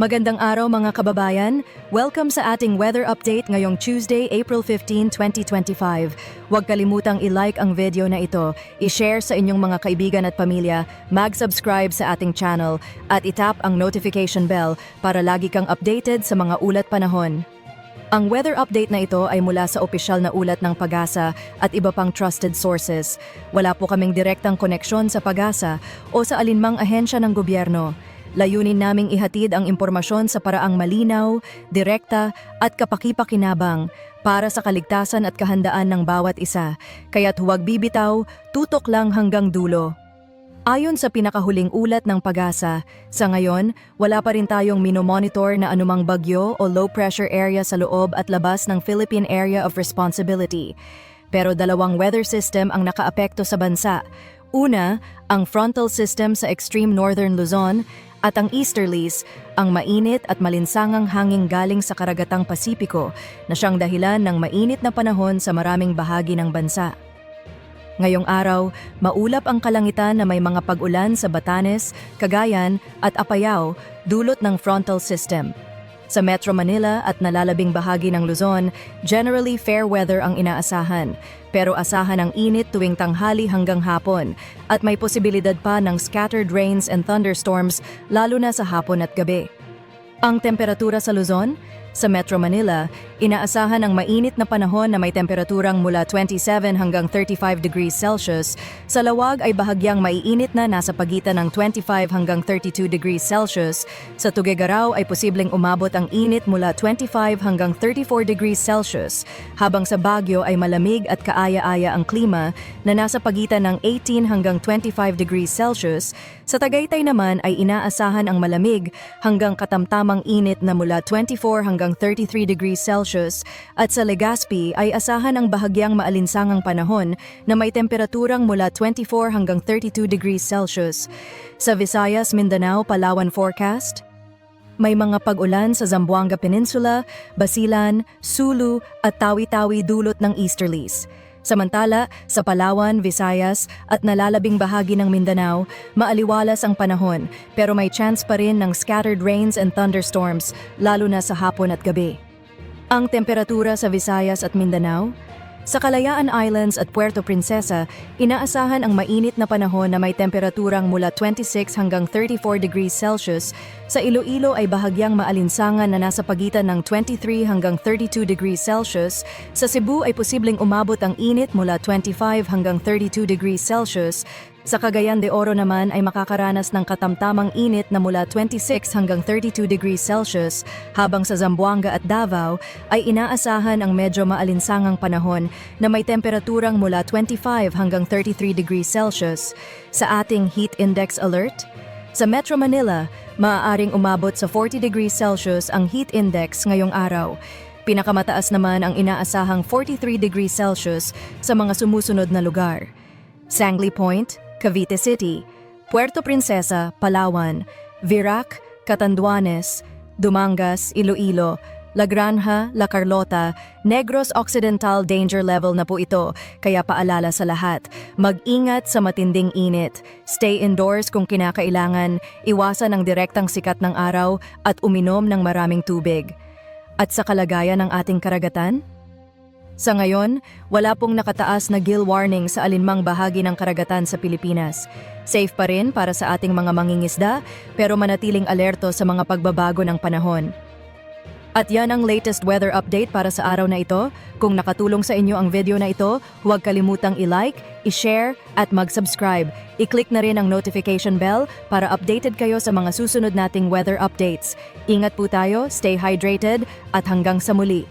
Magandang araw mga kababayan. Welcome sa ating weather update ngayong Tuesday, April 15, 2025. Huwag kalimutang i-like ang video na ito, i-share sa inyong mga kaibigan at pamilya, mag-subscribe sa ating channel, at itap ang notification bell para lagi kang updated sa mga ulat panahon. Ang weather update na ito ay mula sa opisyal na ulat ng Pagasa at iba pang trusted sources. Wala po kaming direktang koneksyon sa Pagasa o sa alinmang ahensya ng gobyerno. Layunin naming ihatid ang impormasyon sa paraang malinaw, direkta at kapakipakinabang para sa kaligtasan at kahandaan ng bawat isa. Kaya't huwag bibitaw, tutok lang hanggang dulo. Ayon sa pinakahuling ulat ng Pagasa, sa ngayon, wala pa rin tayong minomonitor na anumang bagyo o low pressure area sa loob at labas ng Philippine Area of Responsibility. Pero dalawang weather system ang nakaapekto sa bansa. Una, ang frontal system sa extreme northern Luzon at ang easterlies, ang mainit at malinsangang hanging galing sa karagatang Pasipiko na siyang dahilan ng mainit na panahon sa maraming bahagi ng bansa. Ngayong araw, maulap ang kalangitan na may mga pag-ulan sa Batanes, Cagayan at Apayao dulot ng frontal system. Sa Metro Manila at nalalabing bahagi ng Luzon, generally fair weather ang inaasahan, pero asahan ang init tuwing tanghali hanggang hapon at may posibilidad pa ng scattered rains and thunderstorms lalo na sa hapon at gabi. Ang temperatura sa Luzon? Sa Metro Manila, inaasahan ang mainit na panahon na may temperaturang mula 27 hanggang 35 degrees Celsius. Sa Lawag ay bahagyang maiinit na nasa pagitan ng 25 hanggang 32 degrees Celsius. Sa Tuguegarao ay posibleng umabot ang init mula 25 hanggang 34 degrees Celsius. Habang sa Baguio ay malamig at kaaya-aya ang klima na nasa pagitan ng 18 hanggang 25 degrees Celsius. Sa Tagaytay naman ay inaasahan ang malamig hanggang katamtamang init na mula 24 hanggang 33 degrees Celsius at sa Legazpi ay asahan ang bahagyang maalinsangang panahon na may temperaturang mula 24 hanggang 32 degrees Celsius. Sa Visayas, Mindanao, Palawan forecast, may mga pag-ulan sa Zamboanga Peninsula, Basilan, Sulu at Tawi-Tawi dulot ng easterlies. Samantala, sa Palawan, Visayas at nalalabing bahagi ng Mindanao, maaliwalas ang panahon pero may chance pa rin ng scattered rains and thunderstorms lalo na sa hapon at gabi. Ang temperatura sa Visayas at Mindanao? Sa Kalayaan Islands at Puerto Princesa, inaasahan ang mainit na panahon na may temperaturang mula 26 hanggang 34 degrees Celsius. Sa Iloilo ay bahagyang maalinsangan na nasa pagitan ng 23 hanggang 32 degrees Celsius. Sa Cebu ay posibleng umabot ang init mula 25 hanggang 32 degrees Celsius. Sa Cagayan de Oro naman ay makakaranas ng katamtamang init na mula 26 hanggang 32 degrees Celsius, habang sa Zamboanga at Davao ay inaasahan ang medyo maalinsangang panahon na may temperaturang mula 25 hanggang 33 degrees Celsius. Sa ating heat index alert, sa Metro Manila, maaaring umabot sa 40 degrees Celsius ang heat index ngayong araw. Pinakamataas naman ang inaasahang 43 degrees Celsius sa mga sumusunod na lugar. Sangley Point, Cavite City, Puerto Princesa, Palawan, Virac, Catanduanes, Dumangas, Iloilo, La Granja, La Carlota, Negros Occidental danger level na po ito, kaya paalala sa lahat, mag-ingat sa matinding init, stay indoors kung kinakailangan, iwasan ang direktang sikat ng araw at uminom ng maraming tubig. At sa kalagayan ng ating karagatan? Sa ngayon, wala pong nakataas na gill warning sa alinmang bahagi ng karagatan sa Pilipinas. Safe pa rin para sa ating mga mangingisda, pero manatiling alerto sa mga pagbabago ng panahon. At yan ang latest weather update para sa araw na ito. Kung nakatulong sa inyo ang video na ito, huwag kalimutang i-like, i-share, at mag-subscribe. I-click na rin ang notification bell para updated kayo sa mga susunod nating weather updates. Ingat po tayo, stay hydrated, at hanggang sa muli.